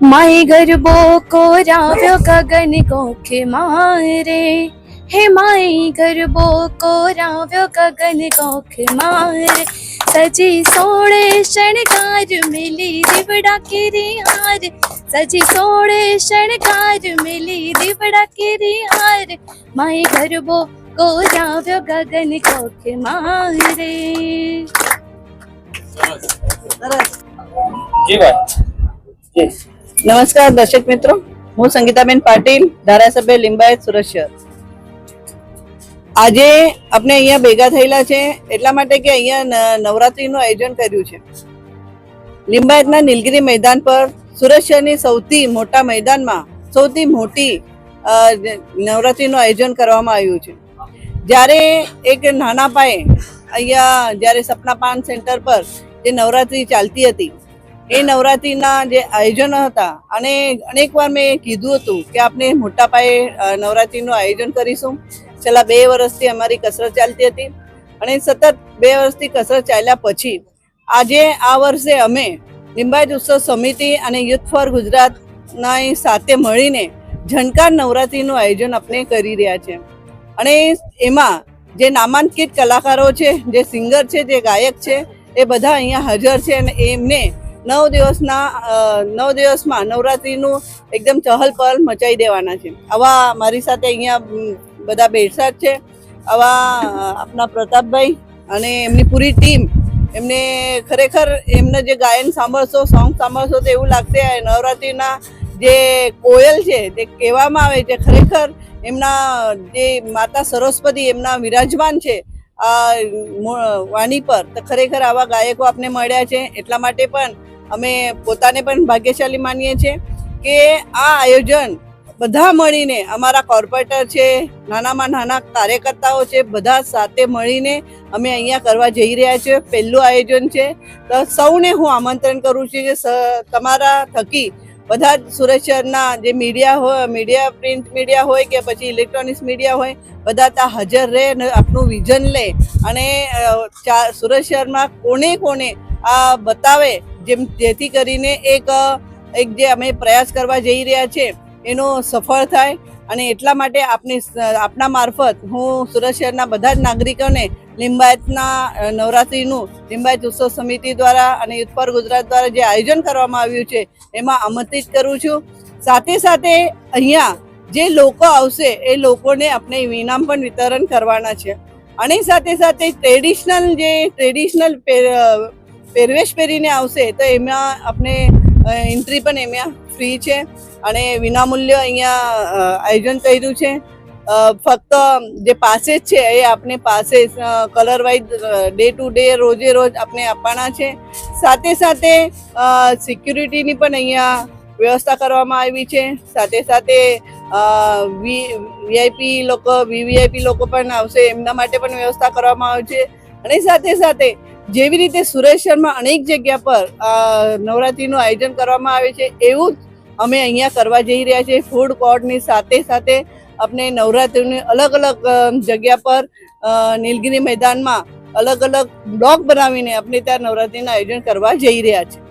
માઈ ગરબો કોરાવ્યો ગગન ગોખે મારે. હે માઈ ગરબો કોરાવ્યો ગગન ગોખે મારે. સજી સોળે શણગાર મિલી દીવડા કેરી હાર. સજી સોળે શણગાર મિલી દીવડા કેરી હાર. માઈ ગરબો કોરાવ્યો ગગન ગોખે મારે. નમસ્કાર દર્શક મિત્રો. હું સંગીતાબેન પાટીલ, ધારાસભ્ય લિંબાયત સુરત આજે આપણે અહીંયા ભેગા થયેલા છે એટલા માટે કે અહીંયા નવરાત્રીનું આયોજન કર્યું છે. લિંબાયતના નીલગિરી મેદાન પર સુરત શહેરની સૌથી મોટા મેદાનમાં, સૌથી મોટી નવરાત્રીનું આયોજન કરવામાં આવ્યું છે. જ્યારે એક નાના પાયે અહીંયા, જ્યારે સપના પાન સેન્ટર પર જે નવરાત્રી ચાલતી હતી એ નવરાત્રિના જે આયોજનો હતા, અને અનેકવાર મેં કીધું હતું કે આપણે મોટા પાયે નવરાત્રિનું આયોજન કરીશું. છેલ્લા બે વર્ષથી અમારી કસરત ચાલતી હતી, અને સતત બે વર્ષથી કસરત ચાલ્યા પછી, આજે આ વર્ષે અમે લિંબાયત ઉત્સવ સમિતિ અને યુથ ફોર ગુજરાતના સાથે મળીને ઝણકાર નવરાત્રિનું આયોજન આપણે કરી રહ્યા છે. અને એમાં જે નામાંકિત કલાકારો છે, જે સિંગર છે, જે ગાયક છે, એ બધા અહીંયા હાજર છે અને એમને નવ દિવસના નવ દિવસમાં નવરાત્રિનું એકદમ ચહલ પહલ મચાવી દેવાના છે. આવા મારી સાથે અહીંયા બધા બેઠા છે. આવા આપના પ્રતાપભાઈ અને એમની પૂરી ટીમ. એમને ખરેખર એમને જે ગાયન સાંભળશો, સોંગ સાંભળશો તો એવું લાગશે નવરાત્રીના જે કોયલ છે તે કહેવામાં આવે છે, ખરેખર એમના જે માતા સરસ્વતી, એમના વિરાજમાન છે, આ વાણી પર તો ખરેખર આવા ગાયકો આપને મળ્યા છે. એટલા માટે પણ અમે પોતાને પણ ભાગ્યશાળી માનીએ છીએ કે આ આયોજન બધા મળીને, અમારા કોર્પોરેટર છે, નાનામાં નાના કાર્યકર્તાઓ છે, બધા સાથે મળીને અમે અહીંયા કરવા જઈ રહ્યા છીએ. પહેલું આયોજન છે. તો સૌને હું આમંત્રણ કરું છું કે તમારા થકી બધા જ સુરત શહેરના જે મીડિયા હોય, મીડિયા, પ્રિન્ટ મીડિયા હોય કે પછી ઇલેક્ટ્રોનિક્સ મીડિયા હોય, બધા ત્યાં હાજર રહે અને આપનું વિઝન લે. અને સુરત શહેરમાં કોને કોને આ બતાવે જેમ જેથી કરીને એક એક જે અમે પ્રયાસ કરવા જઈ રહ્યા છે, એનો સફળ થાય અને એટલા માટે આપની આપના મારફત હું સુરત શહેરના બધા જ નાગરિકોને લિંબાયતના નવરાત્રિનું લિંબાયત ઉત્સવ સમિતિ દ્વારા અને ફોર ગુજરાત દ્વારા જે આયોજન કરવામાં આવ્યું છે, એમાં આમંત્રિત કરું છું. સાથે સાથે અહીંયા જે લોકો આવશે, એ લોકોને આપણે ઇનામ પણ વિતરણ કરવાના છે. અને સાથે સાથે ટ્રેડિશનલ જે ટ્રેડિશનલ પહેરવેશ પહેરીને આવશે તો એમાં આપણે એન્ટ્રી પણ એમાં ફ્રી છે. અને વિનામૂલ્ય અહીંયા આયોજન કર્યું છે. ફક્ત જે પાસેજ છે એ આપણે પાસે colour wise day to day રોજે રોજ આપણે આપવાના છે. સાથે સાથે સિક્યુરિટીની પણ અહીંયા વ્યવસ્થા કરવામાં આવી છે. સાથે સાથે વીઆઈપી લોકો વીવીઆઈપી લોકો પણ આવશે. એમના માટે પણ વ્યવસ્થા કરવામાં આવે છે. અને સાથે સાથે જેવી રીતે સુરત શહેરમાં અનેક જગ્યા પર નવરાત્રિનું આયોજન કરવામાં આવે છે, એવું જ અમે અહીંયા કરવા જઈ રહ્યા છીએ. ફૂડ કોર્ટની સાથે સાથે આપણે નવરાત્રિની અલગ અલગ જગ્યા પર નીલગીરી મેદાનમાં અલગ અલગ બ્લોક બનાવીને આપણે ત્યાં નવરાત્રિનું આયોજન કરવા જઈ રહ્યા છીએ.